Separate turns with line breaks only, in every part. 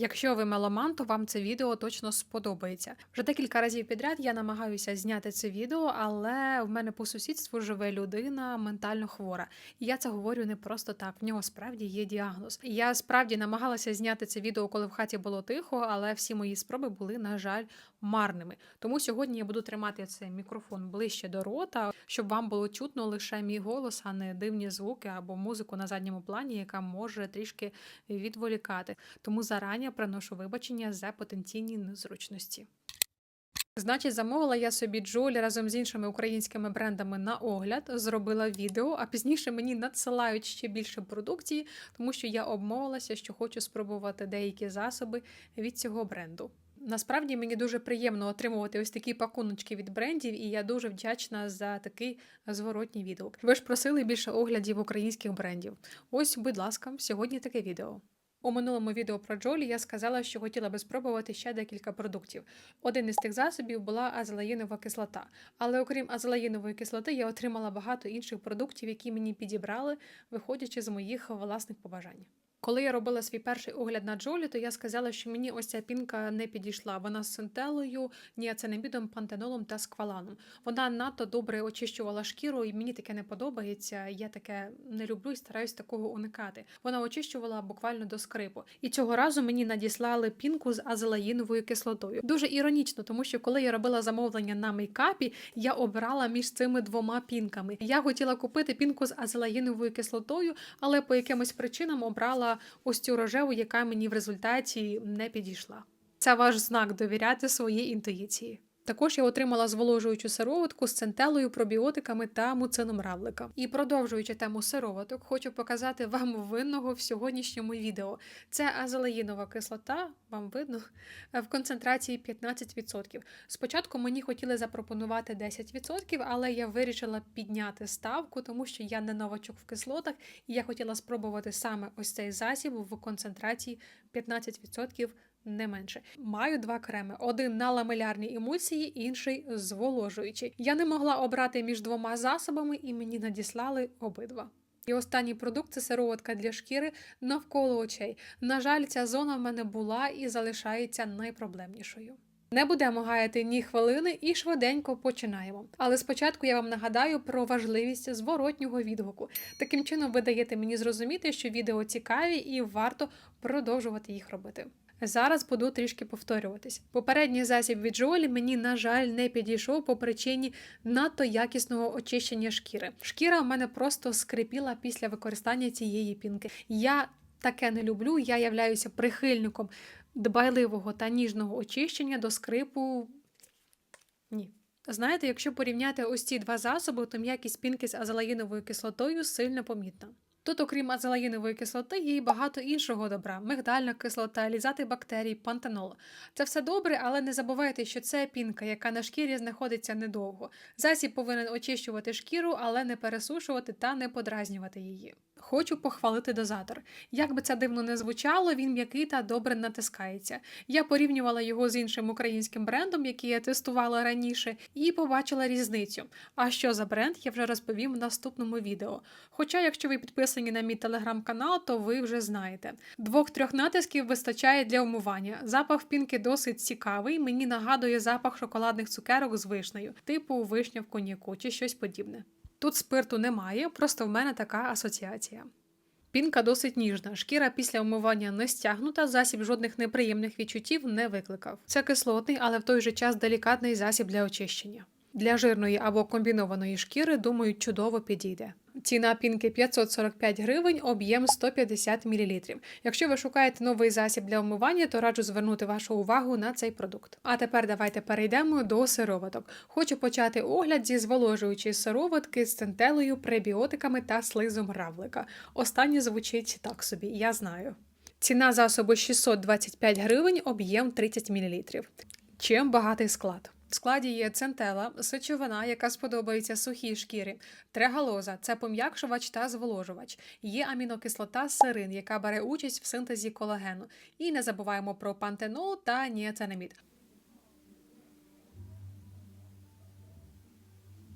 Якщо ви меломан, то вам це відео точно сподобається. Вже декілька разів підряд я намагаюся зняти це відео, але в мене по сусідству живе людина ментально хвора. І я це говорю не просто так. В нього справді є діагноз. Я справді намагалася зняти це відео, коли в хаті було тихо, але всі мої спроби були, на жаль, марними. Тому сьогодні я буду тримати цей мікрофон ближче до рота, щоб вам було чутно лише мій голос, а не дивні звуки або музику на задньому плані, яка може трішки відволікати. Тому зарані приношу вибачення за потенційні незручності. Значить, замовила я собі Джолі разом з іншими українськими брендами на огляд, зробила відео, а пізніше мені надсилають ще більше продукції, тому що я обмовилася, що хочу спробувати деякі засоби від цього бренду. Насправді мені дуже приємно отримувати ось такі пакуночки від брендів, і я дуже вдячна за такий зворотній відгук. Ви ж просили більше оглядів українських брендів. Ось, будь ласка, сьогодні таке відео. У минулому відео про Джолі я сказала, що хотіла би спробувати ще декілька продуктів. Один із тих засобів була азелаїнова кислота. Але окрім азелаїнової кислоти, я отримала багато інших продуктів, які мені підібрали, виходячи з моїх власних побажань. Коли я робила свій перший огляд на Джолі, то я сказала, що мені ось ця пінка не підійшла. Вона з синтелою, ніацинамідом, пантенолом та скваланом. Вона надто добре очищувала шкіру, і мені таке не подобається. Я таке не люблю і стараюсь такого уникати. Вона очищувала буквально до скрипу. І цього разу мені надіслали пінку з азелаїновою кислотою. Дуже іронічно, тому що коли я робила замовлення на мейкапі, я обирала між цими двома пінками. Я хотіла купити пінку з азелаїновою кислотою, але по якимось причинам обрала ось цю рожеву, яка мені в результаті не підійшла. Це ваш знак довіряти своїй інтуїції. Також я отримала зволожуючу сироватку з центелою, пробіотиками та муцином равлика. І продовжуючи тему сироваток, хочу показати вам винного в сьогоднішньому відео. Це азелаїнова кислота, вам видно, в концентрації 15%. Спочатку мені хотіли запропонувати 10%, але я вирішила підняти ставку, тому що я не новачок в кислотах, і я хотіла спробувати саме ось цей засіб в концентрації 15% не менше. Маю два креми: один на ламелярні емульсії, інший зволожуючий. Я не могла обрати між двома засобами, і мені надіслали обидва. І останній продукт це сироватка для шкіри навколо очей. На жаль, ця зона в мене була і залишається найпроблемнішою. Не будемо гаяти ні хвилини і швиденько починаємо. Але спочатку я вам нагадаю про важливість зворотнього відгуку. Таким чином ви даєте мені зрозуміти, що відео цікаві і варто продовжувати їх робити. Зараз буду трішки повторюватись. Попередній засіб від Джолі мені, на жаль, не підійшов по причині надто якісного очищення шкіри. Шкіра в мене просто скрипіла після використання цієї пінки. Я таке не люблю, я являюся прихильником дбайливого та ніжного очищення до скрипу. Ні. Знаєте, якщо порівняти ось ці два засоби, то м'якість пінки з азелаїновою кислотою сильно помітна. Тут, окрім азелаїнової кислоти, є й багато іншого добра: мигдальна кислота, лізати бактерій, пантенол. Це все добре, але не забувайте, що це пінка, яка на шкірі знаходиться недовго. Засіб повинен очищувати шкіру, але не пересушувати та не подразнювати її. Хочу похвалити дозатор. Як би це дивно не звучало, він м'який та добре натискається. Я порівнювала його з іншим українським брендом, який я тестувала раніше, і побачила різницю. А що за бренд, я вже розповім в наступному відео. Хоча, якщо ви підписані на мій телеграм-канал, то ви вже знаєте. Двох-трьох натисків вистачає для умивання. Запах пінки досить цікавий. Мені нагадує запах шоколадних цукерок з вишнею, типу вишня в коньяку чи щось подібне. Тут спирту немає, просто в мене така асоціація. Пінка досить ніжна, шкіра після умивання не стягнута, засіб жодних неприємних відчуттів не викликав. Це кислотний, але в той же час делікатний засіб для очищення. Для жирної або комбінованої шкіри, думаю, чудово підійде. Ціна пінки 545 гривень, об'єм 150 мл. Якщо ви шукаєте новий засіб для вмивання, то раджу звернути вашу увагу на цей продукт. А тепер давайте перейдемо до сироваток. Хочу почати огляд зі зволожуючої сироватки з центелею, пребіотиками та слизом равлика. Останнє звучить так собі, я знаю. Ціна засобу 625 гривень, об'єм 30 мл. Чим багатий склад? В складі є центела, сечовина, яка сподобається сухій шкірі, трегалоза це пом'якшувач та зволожувач. Є амінокислота сирин, яка бере участь в синтезі колагену. І не забуваємо про пантенол та ніацинамід.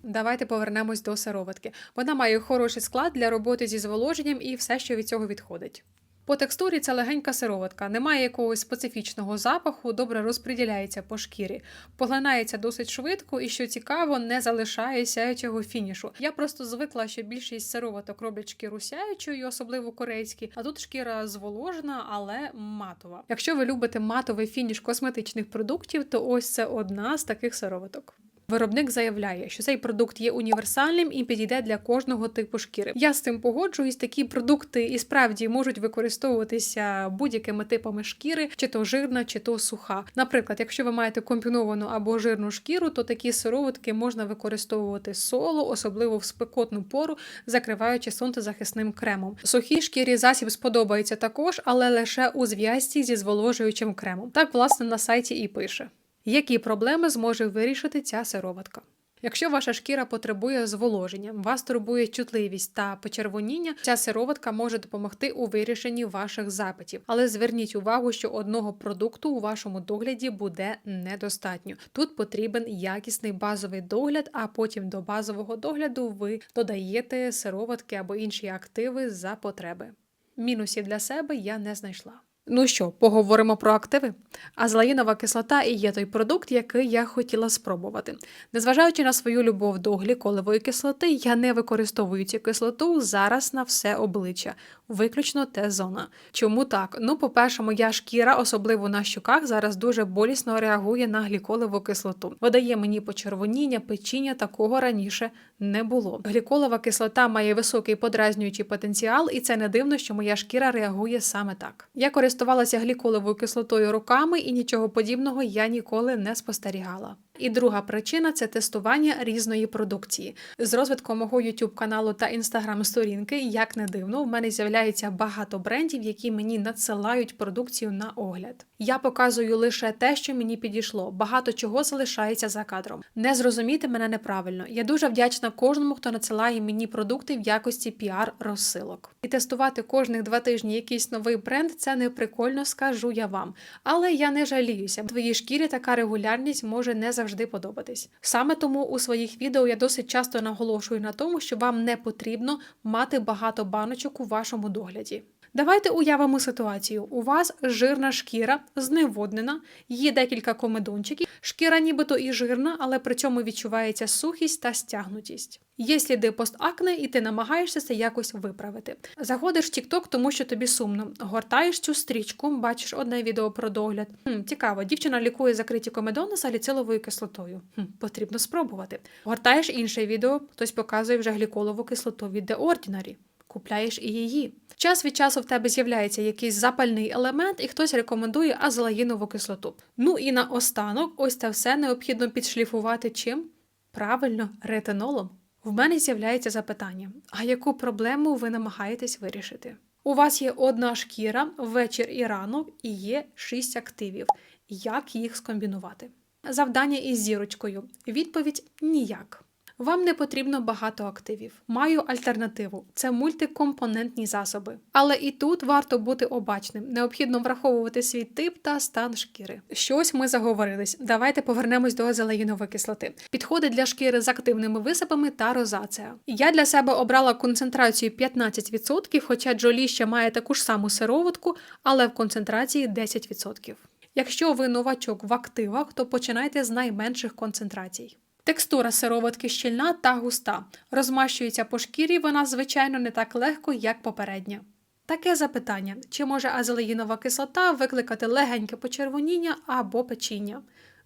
Давайте повернемось до сироватки. Вона має хороший склад для роботи зі зволоженням і все, що від цього відходить. По текстурі це легенька сироватка, немає якогось специфічного запаху, добре розподіляється по шкірі, поглинається досить швидко і, що цікаво, не залишає сяючого фінішу. Я просто звикла, що більшість сироваток роблять шкіру сяючою, особливо корейські, а тут шкіра зволожена, але матова. Якщо ви любите матовий фініш косметичних продуктів, то ось це одна з таких сироваток. Виробник заявляє, що цей продукт є універсальним і підійде для кожного типу шкіри. Я з цим погоджуюсь. Такі продукти і справді можуть використовуватися будь-якими типами шкіри, чи то жирна, чи то суха. Наприклад, якщо ви маєте комбіновану або жирну шкіру, то такі сироватки можна використовувати соло, особливо в спекотну пору, закриваючи сонцезахисним кремом. Сухій шкірі засіб сподобається також, але лише у зв'язці зі зволожуючим кремом. Так, власне, на сайті і пише які проблеми зможе вирішити ця сироватка. Якщо ваша шкіра потребує зволоження, вас турбує чутливість та почервоніння, ця сироватка може допомогти у вирішенні ваших запитів. Але зверніть увагу, що одного продукту у вашому догляді буде недостатньо. Тут потрібен якісний базовий догляд, а потім до базового догляду ви додаєте сироватки або інші активи за потреби. Мінусів для себе я не знайшла. Ну що, поговоримо про активи? Азлаїнова кислота і є той продукт, який я хотіла спробувати. Незважаючи на свою любов до гліколевої кислоти, я не використовую цю кислоту зараз на все обличчя, виключно Т-зона. Чому так? Ну, по-перше, моя шкіра, особливо на щуках, зараз дуже болісно реагує на гліколеву кислоту. Видає мені почервоніння, печіння, такого раніше не було. Гліколова кислота має високий подразнюючий потенціал, і це не дивно, що моя шкіра реагує саме так. Я користувалася гліколовою кислотою руками і нічого подібного я ніколи не спостерігала. І друга причина це тестування різної продукції. З розвитком мого youtube каналу та інстаграм сторінки, як не дивно, в мене з'являється багато брендів, які мені надсилають продукцію на огляд. Я показую лише те, що мені підійшло. Багато чого залишається за кадром. Не зрозуміти мене неправильно. Я дуже вдячна кожному, хто надсилає мені продукти в якості піар розсилок. І тестувати кожних два тижні якийсь новий бренд це не прикольно, скажу я вам. Але я не жаліюся. Твоїй шкірі така регулярність може не завжди подобатись. Саме тому у своїх відео я досить часто наголошую на тому, що вам не потрібно мати багато баночок у вашому догляді. Давайте уявимо ситуацію. У вас жирна шкіра, зневоднена, є декілька комедончиків, шкіра нібито і жирна, але при цьому відчувається сухість та стягнутість. Є сліди постакне, і ти намагаєшся це якось виправити. Заходиш в TikTok, тому що тобі сумно. Гортаєш цю стрічку, бачиш одне відео про догляд. Хм, Цікаво, дівчина лікує закриті комедони саліциловою кислотою. Хм, Потрібно спробувати. Гортаєш інше відео, хтось показує вже гліколову кислоту від The Ordinary. Купляєш і її. Час від часу в тебе з'являється якийсь запальний елемент, і хтось рекомендує азелаїнову кислоту. Ну і наостанок, ось це все необхідно підшліфувати чим? Правильно, ретинолом. В мене з'являється запитання: а яку проблему ви намагаєтесь вирішити? У вас є одна шкіра, вечір і ранок, і є шість активів. Як їх скомбінувати? Завдання із зірочкою. Відповідь ніяк. Вам не потрібно багато активів. Маю альтернативу це мультикомпонентні засоби. Але і тут варто бути обачним. Необхідно враховувати свій тип та стан шкіри. Щось ми заговорились. Давайте повернемось до зелеїнової кислоти. Підходить для шкіри з активними висипами та розація. Я для себе обрала концентрацію 15%, хоча Джолі ще має таку ж саму сироватку, але в концентрації 10%. Якщо ви новачок в активах, то починайте з найменших концентрацій. Текстура сироватки щільна та густа. Розмащується по шкірі вона, звичайно, не так легко, як попередня. Таке запитання: чи може азелеїнова кислота викликати легеньке почервоніння або печіння?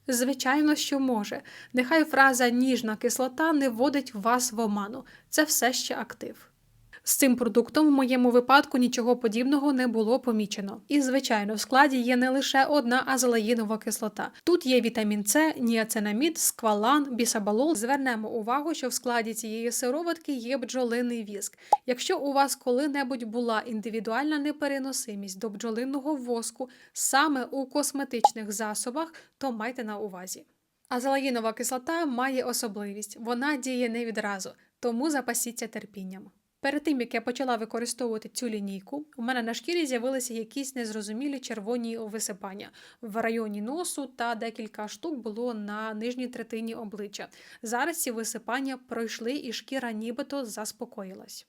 Звичайно, що може. Нехай фраза ніжна кислота не вводить вас в оману. Це все ще актив. З цим продуктом в моєму випадку нічого подібного не було помічено. І, звичайно, в складі є не лише одна азелаїнова кислота. Тут є вітамін С, ніацинамід, сквалан, бісабалол. Звернемо увагу, що в складі цієї сироватки є бджолиний віск. Якщо у вас коли-небудь була індивідуальна непереносимість до бджолиного воску саме у косметичних засобах, то майте на увазі. Азелаїнова кислота має особливість, вона діє не відразу, тому запасіться терпінням. Перед тим, як я почала використовувати цю лінійку, у мене на шкірі з'явилися якісь незрозумілі червоні висипання в районі носу та декілька штук було на нижній третині обличчя. Зараз ці висипання пройшли і шкіра нібито заспокоїлась.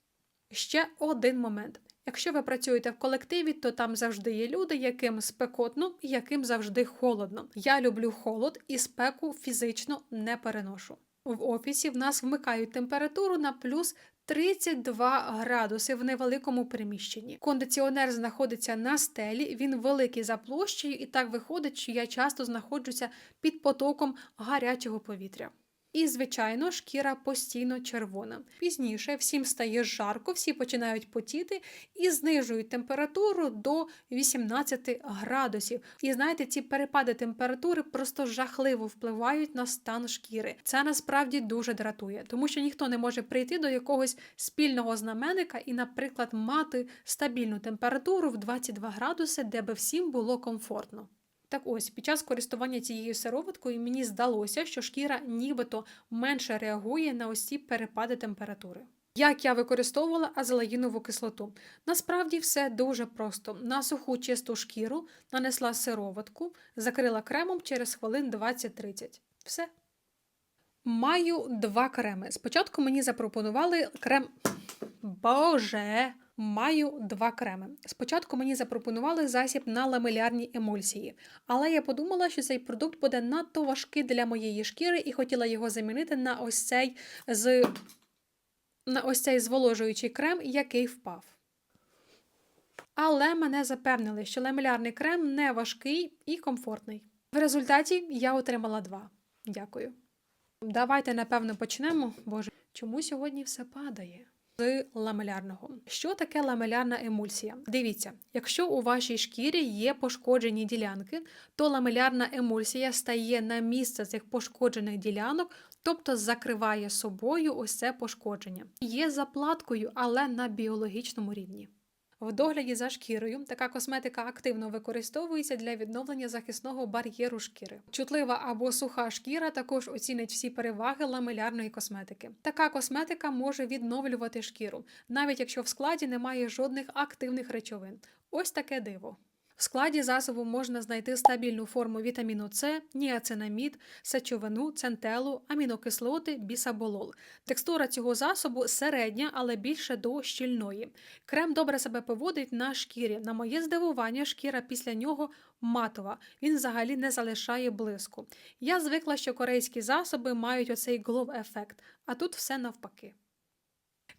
Ще один момент. Якщо ви працюєте в колективі, то там завжди є люди, яким спекотно і яким завжди холодно. Я люблю холод і спеку фізично не переношу. В офісі в нас вмикають температуру на плюс 32 градуси в невеликому приміщенні. Кондиціонер знаходиться на стелі, він великий за площею, і так виходить, що я часто знаходжуся під потоком гарячого повітря. І, звичайно, шкіра постійно червона. Пізніше всім стає жарко, всі починають потіти і знижують температуру до 18 градусів. І знаєте, ці перепади температури просто жахливо впливають на стан шкіри. Це насправді дуже дратує, тому що ніхто не може прийти до якогось спільного знаменника і, наприклад, мати стабільну температуру в 22 градуси, де би всім було комфортно. Так ось, під час користування цією сироваткою мені здалося, що шкіра нібито менше реагує на ось перепади температури. Як я використовувала азелаїнову кислоту? Насправді все дуже просто. На суху чисту шкіру нанесла сироватку, закрила кремом через хвилин 20-30. Все. Маю два креми. Спочатку мені запропонували крем. Боже! Маю два креми. Спочатку мені запропонували засіб на ламелярні емульсії, але я подумала, що цей продукт буде надто важкий для моєї шкіри і хотіла його замінити на ось цей з на ось цей зволожуючий крем, який впав. Але мене запевнили, що ламелярний крем не важкий і комфортний. В результаті я отримала два. Дякую. Давайте, напевно, почнемо. Боже, чому сьогодні все падає? З ламелярного. Що таке ламелярна емульсія? Дивіться, якщо у вашій шкірі є пошкоджені ділянки, то ламелярна емульсія стає на місце цих пошкоджених ділянок, тобто закриває собою ось пошкодження. Є заплаткою, але на біологічному рівні. В догляді за шкірою така косметика активно використовується для відновлення захисного бар'єру шкіри. Чутлива або суха шкіра також оцінить всі переваги ламелярної косметики. Така косметика може відновлювати шкіру, навіть якщо в складі немає жодних активних речовин. Ось таке диво. В складі засобу можна знайти стабільну форму вітаміну С, ніацинамід, сечовину, центелу, амінокислоти, бісаболол. Текстура цього засобу середня, але більше до щільної. Крем добре себе поводить на шкірі. На моє здивування, шкіра після нього матова. Він взагалі не залишає блиску. Я звикла, що корейські засоби мають оцей глов-ефект, а тут все навпаки.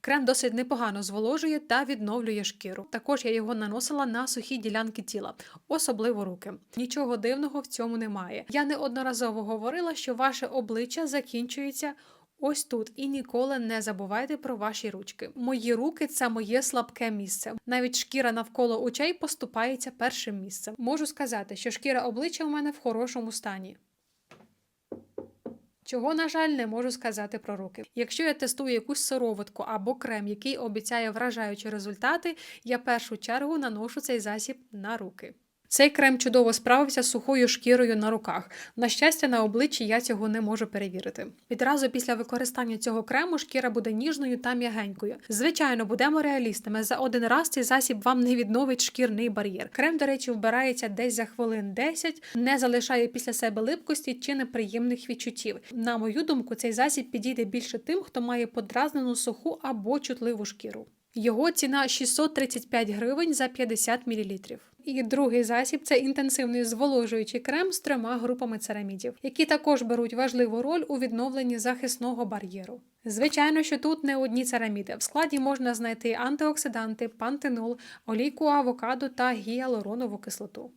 Крем досить непогано зволожує та відновлює шкіру. Також я його наносила на сухі ділянки тіла, особливо руки. Нічого дивного в цьому немає. Я неодноразово говорила, що ваше обличчя закінчується. Ось тут і ніколи не забувайте про ваші ручки. Мої руки це моє слабке місце. Навіть шкіра навколо очей поступається першим місцем. Можу сказати, що шкіра обличчя у мене в хорошому стані. Чого, на жаль, не можу сказати про руки. Якщо я тестую якусь сироватку або крем, який обіцяє вражаючі результати, я першу чергу наношу цей засіб на руки. Цей крем чудово справився з сухою шкірою на руках. На щастя, на обличчі я цього не можу перевірити. Відразу після використання цього крему шкіра буде ніжною та м'ягенькою. Звичайно, будемо реалістами. За один раз цей засіб вам не відновить шкірний бар'єр. Крем, до речі, вбирається десь за хвилин 10, не залишає після себе липкості чи неприємних відчуттів. На мою думку, цей засіб підійде більше тим, хто має подразнену суху або чутливу шкіру. Його ціна 635 гривень за 50 мл. І другий засіб це інтенсивний зволожуючий крем з трьома групами церамідів, які також беруть важливу роль у відновленні захисного бар'єру. Звичайно, що тут не одні цераміди. В складі можна знайти антиоксиданти, пантенол, олійку авокадо та гіалуронову кислоту.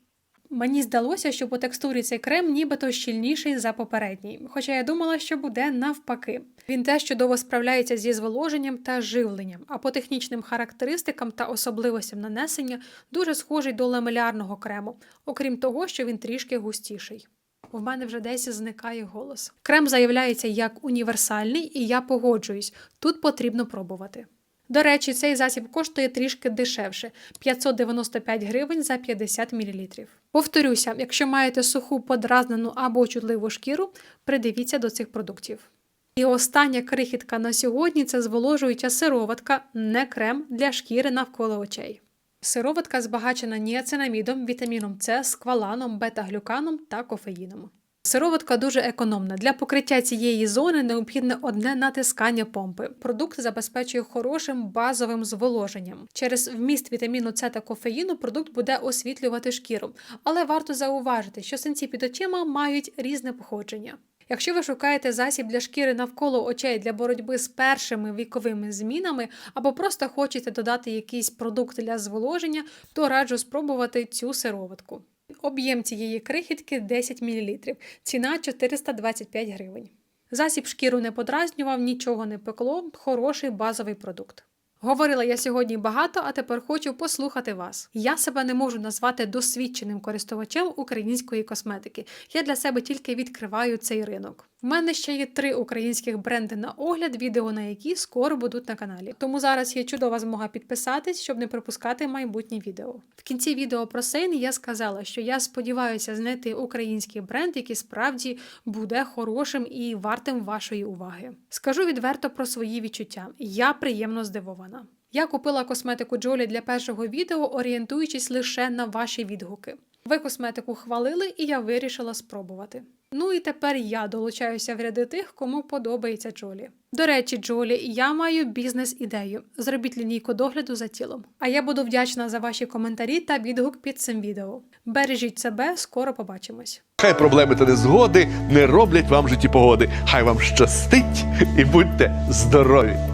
Мені здалося, що по текстурі цей крем нібито щільніший за попередній, хоча я думала, що буде навпаки. Він теж чудово справляється зі зволоженням та живленням, а по технічним характеристикам та особливостям нанесення дуже схожий до ламелярного крему, окрім того, що він трішки густіший. У мене вже десь зникає голос. Крем заявляється як універсальний, і я погоджуюсь, тут потрібно пробувати. До речі, цей засіб коштує трішки дешевше 595 гривень за 50 мл. Повторюся, якщо маєте суху подразнену або чутливу шкіру, придивіться до цих продуктів. І остання крихітка на сьогодні це зволожуюча сироватка, не крем для шкіри навколо очей. Сироватка збагачена ніацинамідом, вітаміном С, скваланом, бета-глюканом та кофеїном. Сироватка дуже економна. Для покриття цієї зони необхідне одне натискання помпи. Продукт забезпечує хорошим базовим зволоженням. Через вміст вітаміну С та кофеїну продукт буде освітлювати шкіру, але варто зауважити, що синці під очима мають різне походження. Якщо ви шукаєте засіб для шкіри навколо очей для боротьби з першими віковими змінами, або просто хочете додати якийсь продукт для зволоження, то раджу спробувати цю сироватку. Об'єм цієї крихітки 10 мл, ціна 425 гривень. Засіб шкіру не подразнював, нічого не пекло, хороший базовий продукт. Говорила я сьогодні багато, а тепер хочу послухати вас. Я себе не можу назвати досвідченим користувачем української косметики. Я для себе тільки відкриваю цей ринок. В мене ще є три українських бренди на огляд, відео на які скоро будуть на каналі. Тому зараз є чудова змога підписатись, щоб не пропускати майбутні відео. В кінці відео про Сейн я сказала, що я сподіваюся знайти український бренд, який справді буде хорошим і вартим вашої уваги. Скажу відверто про свої відчуття. Я приємно здивована. Я купила косметику Джолі для першого відео, орієнтуючись лише на ваші відгуки. Ви косметику хвалили, і я вирішила спробувати. Ну і тепер я долучаюся в ряди тих, кому подобається Джолі. До речі, Джолі, я маю бізнес-ідею. Зробіть лінійку догляду за тілом. А я буду вдячна за ваші коментарі та відгук під цим відео. Бережіть себе, скоро побачимось.
Хай проблеми та незгоди не роблять вам житті погоди. Хай вам щастить і будьте здорові!